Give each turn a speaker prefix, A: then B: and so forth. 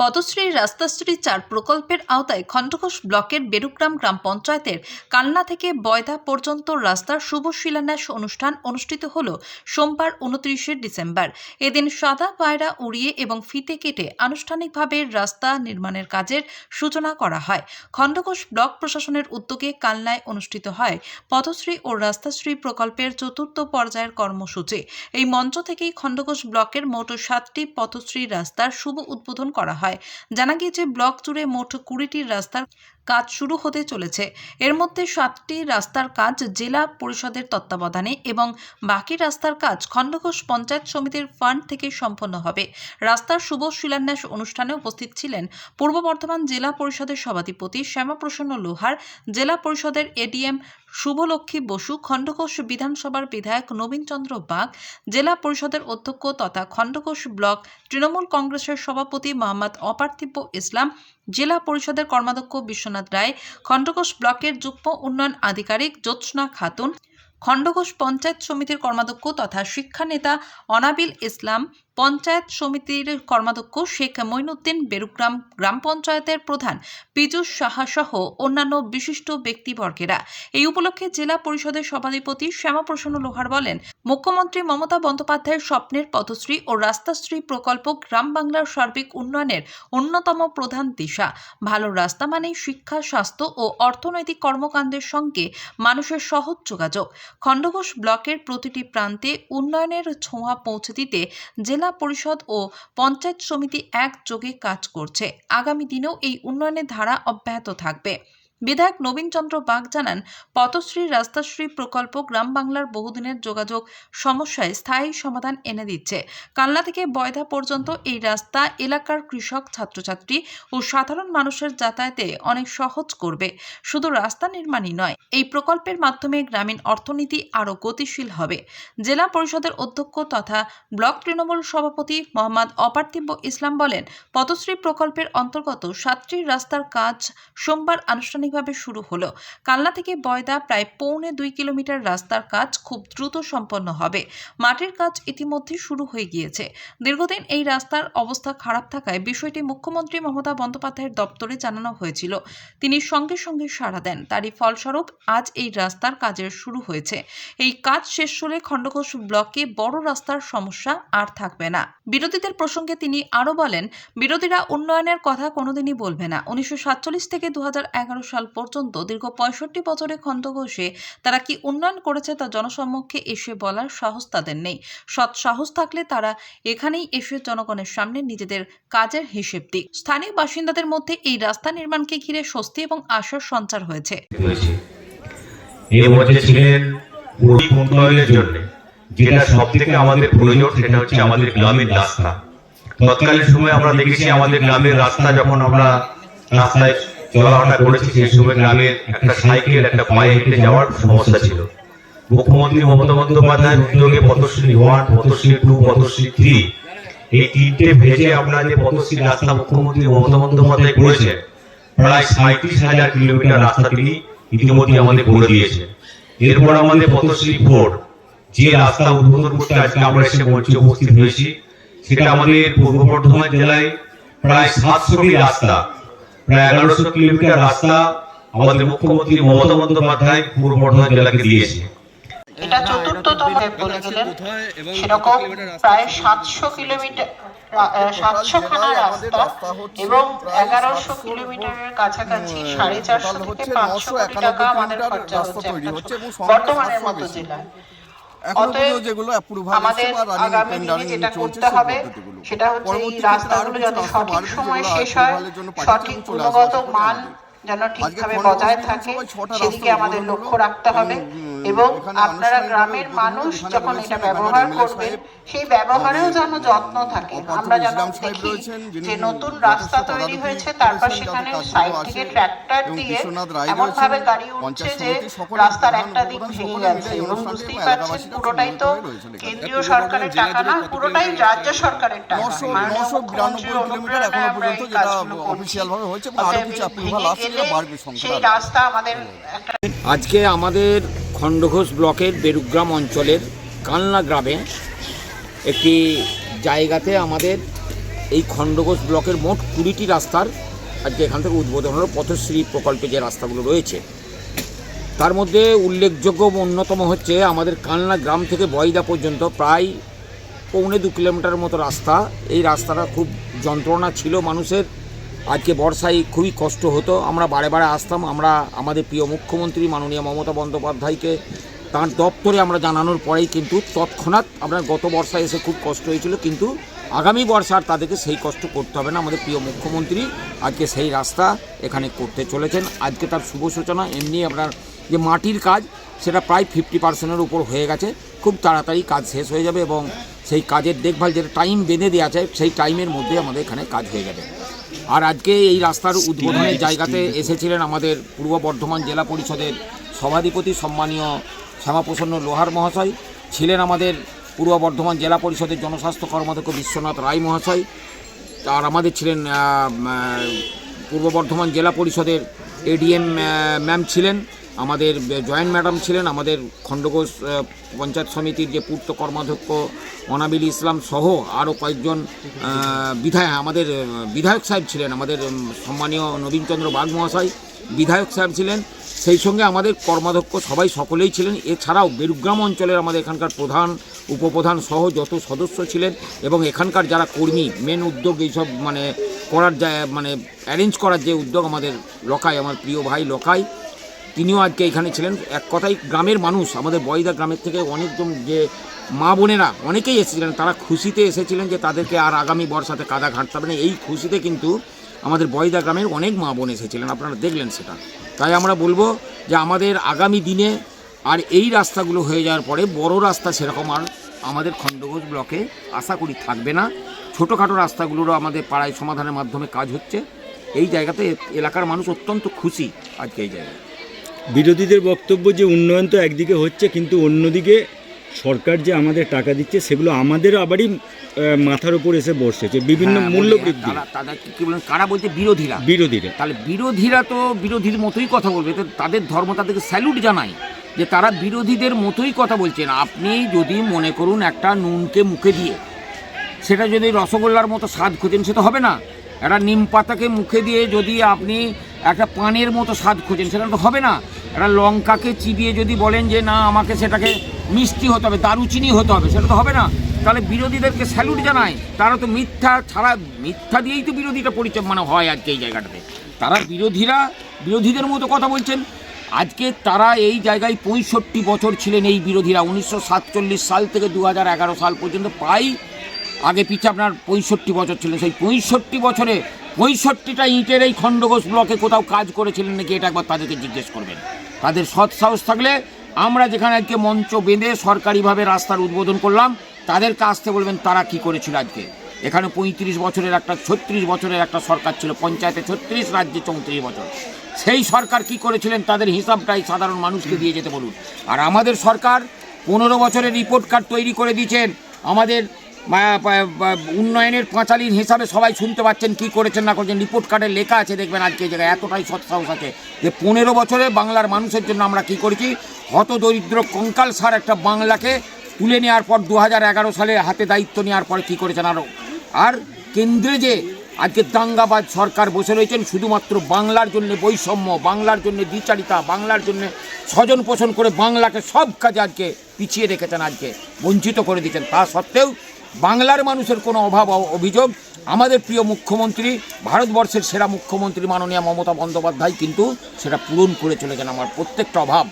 A: পদশ্রী রাস্তাশ্রী চার প্রকল্পের আওতায় খণ্ডঘোষ ব্লকের বেরুগ্রাম গ্রাম পঞ্চায়েতের কালনা থেকে বয়দা পর্যন্ত রাস্তার শুভ শিলান্যাস অনুষ্ঠান অনুষ্ঠিত হল সোমবার উনত্রিশে ডিসেম্বর। এদিন সাদা পায়রা উড়িয়ে এবং ফিতে কেটে আনুষ্ঠানিকভাবে রাস্তা নির্মাণের কাজের সূচনা করা হয়। খণ্ডঘোষ ব্লক প্রশাসনের উদ্যোগে কালনায় অনুষ্ঠিত হয় পথশ্রী ও রাস্তাশ্রী প্রকল্পের চতুর্থ পর্যায়ের কর্মসূচি। এই মঞ্চ থেকেই খণ্ডঘোষ ব্লকের মোট সাতটি পথশ্রী রাস্তার শুভ উদ্বোধন করা হয়। জানা গিয়েছে ব্লক জুড়ে মোট কুড়িটি রাস্তার কাজ শুরু হতে চলেছে। এর মধ্যে সাতটি রাস্তার কাজ জেলা পরিষদের তত্ত্বাবধানে এবং বাকি রাস্তার কাজ খণ্ডঘোষ পঞ্চায়েত সমিতির ফান্ড থেকে সম্পন্ন হবে। রাস্তার শুভ শিলান্যাস অনুষ্ঠানে উপস্থিত ছিলেন পূর্ব বর্ধমান জেলা পরিষদের সভাধিপতি শ্যামাপ্রসন্ন লোহার, জেলা পরিষদের এডিএম শুভলক্ষ্মী বসু, খণ্ডঘোষ বিধানসভার বিধায়ক নবীনচন্দ্র বাগ, জেলা পরিষদের অধ্যক্ষ তথা খণ্ডঘোষ ব্লক তৃণমূল কংগ্রেসের সভাপতি মোহাম্মদ অপার্থিব ইসলাম, জেলা পরিষদের কর্মাধ্যক্ষ বিশ্বনাথ রায়, খণ্ডঘোষ ব্লকের যুগ্ম উন্নয়ন আধিকারিক জ্যোৎস্না খাতুন, খণ্ডঘোষ পঞ্চায়েত সমিতির কর্মাধ্যক্ষ তথা শিক্ষা নেতা অনাবিল ইসলাম পঞ্চায়েত সমিতির কর্মাধ্যক্ষ শেখ মঈনুদ্দিন বেরুগ্রাম গ্রাম পঞ্চায়েতের প্রধান পীযূষ সাহা সহ অন্যান্য বিশিষ্ট ব্যক্তিবর্গেরা। এই উপলক্ষে জেলা পরিষদের সভাধিপতি শ্যামাপ্রসন্ন লোহার বলেন, মুখ্যমন্ত্রী মমতা বন্দ্যোপাধ্যায়ের স্বপ্নের পথশ্রী ও রাস্তাশ্রী প্রকল্প গ্রাম বাংলার সার্বিক উন্নয়নের অন্যতম প্রধান দিশা। ভালো রাস্তা মানেই শিক্ষা, স্বাস্থ্য ও অর্থনৈতিক কর্মকাণ্ডের সঙ্গে মানুষের সহজ যোগাযোগ। খণ্ডঘোষ ব্লকের প্রতিটি প্রান্তে উন্নয়নের ছোঁয়া পৌঁছে দিতে জেলা পরিষদ ও পঞ্চায়েত সমিতি একযোগে কাজ করছে। আগামী দিনেও এই উন্নয়নের ধারা অব্যাহত থাকবে। বিধায়ক নবীনচন্দ্র বাগ জানান, পথশ্রী রাস্তাশ্রী প্রকল্প গ্রাম বাংলার বহুদিনের যোগাযোগ সমস্যায় স্থায়ী সমাধান এনে দিচ্ছে। কালনা থেকে বয়দা পর্যন্ত এই রাস্তা এলাকার কৃষক, ছাত্রছাত্রী ও সাধারণ মানুষের যাতায়াতে অনেক সহজ করবে। শুধু রাস্তা নির্মাণই নয়, এই প্রকল্পের মাধ্যমে গ্রামীণ অর্থনীতি আরও গতিশীল হবে। জেলা পরিষদের অধ্যক্ষ তথা ব্লক তৃণমূল সভাপতি মোহাম্মদ অপার্থিব ইসলাম বলেন, পথশ্রী প্রকল্পের অন্তর্গত সাতটি রাস্তার কাজ সোমবার আনুষ্ঠানিকভাবে শুরু হলো। কালনা থেকে বয়দা প্রায় পৌনে দুই কিলোমিটার রাস্তার কাজ খুব দ্রুত সম্পন্ন হবে। মাটির কাজ ইতিমধ্যে শুরু হয়ে গিয়েছে। দীর্ঘদিন এই রাস্তার অবস্থা খারাপ থাকায় বিষয়টি মুখ্যমন্ত্রী মমতা বন্দ্যোপাধ্যায়ের দপ্তরে জানানো হয়েছিল। তিনি সঙ্গে সঙ্গে সাড়া দেন। তারই ফলস্বরূপ আজ এই রাস্তার কাজের শুরু হয়েছে। এই কাজ শেষ হলে খণ্ডঘোষ ব্লকে বড় রাস্তার সমস্যা আর থাকবে না। বিরোধীদের প্রসঙ্গে তিনি আরও বলেন, বিরোধীরা উন্নয়নের কথা কোনোদিনই বলবে না। উনিশশো সাতচল্লিশ থেকে দু সাল পর্যন্ত দীর্ঘ পঁয়ষট্টি বছরে খণ্ডঘোষে তারা কি উন্নয়ন করেছে তা জনসম্মুখে এসে বলার সাহস তাদের নেই। সৎ সাহস থাকলে তারা এখানেই এসে জনগণের সামনে নিজেদের কাজের হিসেব দিক। স্থানীয় বাসিন্দাদের মধ্যে এই রাস্তা নির্মাণকে ঘিরে স্বস্তি এবং আশার সঞ্চার হয়েছে।
B: যেটা সব থেকে আমাদের প্রয়োজন, সেটা হচ্ছে আমাদের গ্রামের রাস্তা। তৎকালীন সময় আমরা দেখেছি আমাদের গ্রামের রাস্তা যখন আমরা রাস্তায় চলাফেরা করেছি সেই সময় গ্রামের একটা সাইকেল, একটা পায়ে হেঁটে যাওয়ার সমস্যা ছিল। মুখ্যমন্ত্রী মমতা বন্দ্যোপাধ্যায়ের উদ্যোগে Pathashree one Pathashree two Pathashree three, এই তিনটে ভেজে আমরা যে পথশ্রী রাস্তা মুখ্যমন্ত্রী মমতা বন্দ্যোপাধ্যায় করেছেন প্রায় সাঁত্রিশ হাজার কিলোমিটার রাস্তা তিনি ইতিমধ্যে আমাদের করে দিয়েছে। এরপর আমাদের পথশ্রী ফোর, যে রাস্তা উদ্বোধন করতে আজকে আমরা এসে মঞ্চে উপস্থিত হয়েছি, সেটা আমাদের পূর্ব বর্ধমান জেলায় প্রায় সাতশোটি রাস্তা প্রায় এগারোশো কিলোমিটার রাস্তা আমাদের মুখ্যমন্ত্রী মমতা বন্দ্যোপাধ্যায় পূর্ব বর্ধমান জেলাকে দিয়েছে।
C: এটা চতুর্থতম বলেছিলেন। সেরকম প্রায় সাতশো কিলোমিটার সাতশো খানা রাস্তা এবং এগারোশো কিলোমিটারের কাছাকাছি সাড়ে চারশো থেকে পাঁচশো কোটি টাকা আমাদের খরচা হচ্ছে বর্তমানের মতো জেলায়। অতএব আমাদের আগামী দিনে যেটা করতে হবে সেটা হচ্ছে এই রাস্তাগুলো যাতে সঠিক সময় শেষ হয় সঠিক গুণগত মান যেন ঠিকভাবে বজায় থাকে সেদিকে আমাদের লক্ষ্য রাখতে হবে।
D: এবং,
C: আপনারা গ্রামের মানুষ যখন এটা ব্যবহার করবেন সেই ব্যবহারেও যেন যত্ন থাকে। আমরা যেন দেখি যে নতুন রাস্তা তৈরি হয়েছে তারপর সেখানে সাইড থেকে ট্র্যাক্টর দিয়ে এমন ভাবে গাড়ি উঠছে যে রাস্তার একটা দিক ভেঙে যাচ্ছে এবং বুঝতেই পারছেন পুরোটাই তো। কেন্দ্রীয় সরকারের টাকা না পুরোটাই রাজ্য সরকারের টাকা।
D: নশো
C: মুখ্যমন্ত্রীর
D: বিরানব্বই কিলোমিটার
C: এখনও
D: পর্যন্ত যেটা
C: কাজগুলো
D: অফিসিয়াল ভাবে হয়েছে
C: আরও
D: কিছু অ্যাপ্রুভাল আসছে বাড়বে সংখ্যা
C: সেই রাস্তা আমাদের
E: আজকে আমাদের খণ্ডঘোষ ব্লকের বেরুগ্রাম অঞ্চলের কালনা গ্রামে একটি জায়গাতে আমাদের এই খণ্ডঘোষ ব্লকের মোট কুড়িটি রাস্তার আজকে এখান থেকে উদ্বোধন হলো, পথশ্রী প্রকল্পে যে রাস্তাগুলো রয়েছে। তার মধ্যে উল্লেখযোগ্য অন্যতম হচ্ছে আমাদের কালনা গ্রাম থেকে বয়দা পর্যন্ত প্রায় পৌনে দু কিলোমিটার মতো রাস্তা। এই রাস্তাটা খুব যন্ত্রণা ছিল মানুষের। আজকে বর্ষায় খুবই কষ্ট হতো। আমরা বারে বারে আসতাম, আমরা আমাদের প্রিয় মুখ্যমন্ত্রী মাননীয় মমতা বন্দ্যোপাধ্যায়কে তার দপ্তরে আমরা জানানোর পরেই কিন্তু তৎক্ষণাৎ আপনার গত বর্ষায় এসে খুব কষ্ট হয়েছিল, কিন্তু আগামী বর্ষার তাদেরকে সেই কষ্ট করতে হবে না। আমাদের প্রিয় মুখ্যমন্ত্রী আজকে সেই রাস্তা এখানে করতে চলেছেন। আজকে তার শুভ সূচনা, এমনি আপনার যে মাটির কাজ, সেটা প্রায় ফিফটি পার্সেন্টের উপর হয়ে গেছে। খুব তাড়াতাড়ি কাজ শেষ হয়ে যাবে এবং সেই কাজের দেখভাল, যেটা টাইম বেঁধে দেওয়া যায় সেই টাইমের মধ্যে আমাদের এখানে কাজ হয়ে যাবে। আর আজকে এই রাস্তার উদ্বোধনের জায়গাতে এসেছিলেন আমাদের পূর্ব বর্ধমান জেলা পরিষদের সভাধিপতি সম্মানীয় শ্যামাপ্রসন্ন লোহার মহাশয়, ছিলেন আমাদের পূর্ব বর্ধমান জেলা পরিষদের জনস্বাস্থ্য কর্মাধ্যক্ষ বিশ্বনাথ রায় মহাশয়, আর আমাদের ছিলেন পূর্ব বর্ধমান জেলা পরিষদের এডিএম ম্যাম ছিলেন। আমাদের জয়েন্ট ম্যাডাম ছিলেন আমাদের খণ্ডঘোষ পঞ্চায়েত সমিতির যে পূর্ত কর্মাধ্যক্ষ অনাবিল ইসলাম সহ আরও কয়েকজন বিধায়ক, আমাদের বিধায়ক সাহেব ছিলেন, আমাদের সম্মানীয় নবীনচন্দ্র বাগ মহাশয় বিধায়ক সাহেব ছিলেন। সেই সঙ্গে আমাদের কর্মাধ্যক্ষ সবাই সকলেই ছিলেন। এছাড়াও বেরুগ্রাম অঞ্চলের আমাদের এখানকার প্রধান, উপপ্রধান সহ যত সদস্য ছিলেন এবং এখানকার যারা কর্মী মেন উদ্যোগ এইসব মানে করার যা মানে অ্যারেঞ্জ করার যে উদ্যোগ আমাদের লকাই, আমার প্রিয় ভাই লকাই তিনিও আজকে এখানে ছিলেন। এক কথাই গ্রামের মানুষ, আমাদের বয়দা গ্রামের থেকে অনেকজন যে মা বোনেরা অনেকেই এসেছিলেন, তারা খুশিতে এসেছিলেন যে তাদেরকে আর আগামী বর্ষাতে কাদা ঘাঁটতে হবে না। এই খুশিতে কিন্তু আমাদের বয়দা গ্রামের অনেক মা বোন এসেছিলেন, আপনারা দেখলেন সেটা। তাই আমরা বলব যে আমাদের আগামী দিনে আর এই রাস্তাগুলো হয়ে যাওয়ার পরে বড় রাস্তা সেরকম আর আমাদের খণ্ডঘোষ ব্লকে আশা করি থাকবে না। ছোটোখাটো রাস্তাগুলোরও আমাদের পাড়ায় সমাধানের মাধ্যমে কাজ হচ্ছে। এই জায়গাতে এলাকার মানুষ অত্যন্ত খুশি আজকে এই জায়গায়।
F: বিরোধীদের বক্তব্য যে উন্নয়ন তো একদিকে হচ্ছে কিন্তু অন্যদিকে সরকার যে আমাদের টাকা দিচ্ছে সেগুলো আমাদের আবারই মাথার উপর এসে বসেছে বিভিন্ন
E: হ্যাঁ,
F: মূল্য বৃদ্ধি
E: তারা কি বলেন কারা বলছে বিরোধীরা?
F: বিরোধীরা।
E: তাহলে বিরোধীরা তো বিরোধীর মতোই কথা বলবে তো তাদের ধর্ম তাদেরকে স্যালুট জানাই যে তারা বিরোধীদের মতোই কথা বলছেন। আপনি যদি মনে করুন একটা নুনকে মুখে দিয়ে সেটা যদি রসগোল্লার মতো স্বাদ খোঁজেন সে তো হবে না। একটা নিম পাতাকে মুখে দিয়ে যদি আপনি একটা পানের মতো স্বাদ খোঁজেন, সেটা তো হবে না। একটা লঙ্কাকে চিবিয়ে যদি বলেন যে, না, আমাকে সেটাকে মিষ্টি হতে হবে, দারুচিনি হতে হবে, সেটা তো হবে না। তাহলে বিরোধীদেরকে স্যালুট জানায়। তারা তো মিথ্যা ছাড়া, মিথ্যা দিয়েই তো বিরোধীটা পরিচয় মানে হয় আজকে এই জায়গাটাতে। তারা বিরোধীরা, বিরোধীদের মতো কথা বলছেন। আজকে তারা এই জায়গায় পঁয়ষট্টি বছর ছিলেন এই বিরোধীরা। উনিশশো সাতচল্লিশ সাল থেকে দু হাজার এগারো সাল পর্যন্ত প্রায় আগে পিছিয়ে আপনার পঁয়ষট্টি বছর ছিলেন। সেই পঁয়ষট্টি বছরে পঁয়ষট্টিটা ইটের এই খণ্ডঘোষ ব্লকে কোথাও কাজ করেছিলেন নাকি এটা একবার তাদেরকে জিজ্ঞেস করবেন। তাদের সৎ সাহস থাকলে আমরা যেখানে আজকে মঞ্চ বেঁধে সরকারিভাবে রাস্তার উদ্বোধন করলাম, তাদেরকে আসতে বলবেন তারা কি করেছিল আজকে। এখানে পঁয়ত্রিশ বছরের একটা, ছত্রিশ বছরের একটা সরকার ছিল, পঞ্চায়েতে ছত্রিশ, রাজ্যে চৌত্রিশ বছর। সেই সরকার কি করেছিলেন তাদের হিসাবটাই সাধারণ মানুষকে দিয়ে যেতে বলুন। আর আমাদের সরকার পনেরো বছরের রিপোর্ট কার্ড তৈরি করে দিয়েছেন। আমাদের উন্নয়নের পাঁচালীন হিসাবে সবাই শুনতে পাচ্ছেন কি করেছেন না করেছেন। রিপোর্ট কার্ডে লেখা আছে, দেখবেন আজকে জায়গায়। এতটাই সৎসাহস আছে যে পনেরো বছরে বাংলার মানুষের জন্য আমরা কি করেছি? হত দরিদ্র কঙ্কাল সার একটা বাংলাকে তুলে নেওয়ার পর দু হাজার এগারো সালে হাতে দায়িত্ব নেওয়ার পরে কী করেছেন? আরও আর কেন্দ্রে যে আজকে দাঙ্গাবাজ সরকার বসে রয়েছেন, শুধুমাত্র বাংলার জন্য বৈষম্য, বাংলার জন্য দ্বিচারিতা, বাংলার জন্য স্বজন পোষণ করে বাংলাকে সব কাজে আজকে পিছিয়ে রেখেছেন আজকে, বঞ্চিত করে দিচ্ছেন তা সত্ত্বেও বাংলার মানুষের কোনো অভাব অভিযোগ। আমাদের প্রিয় মুখ্যমন্ত্রী, ভারতবর্ষের সেরা মুখ্যমন্ত্রী মাননীয় মমতা বন্দ্যোপাধ্যায় কিন্তু সেটা পূরণ করে চলেছেন আমার প্রত্যেকটা অভাব।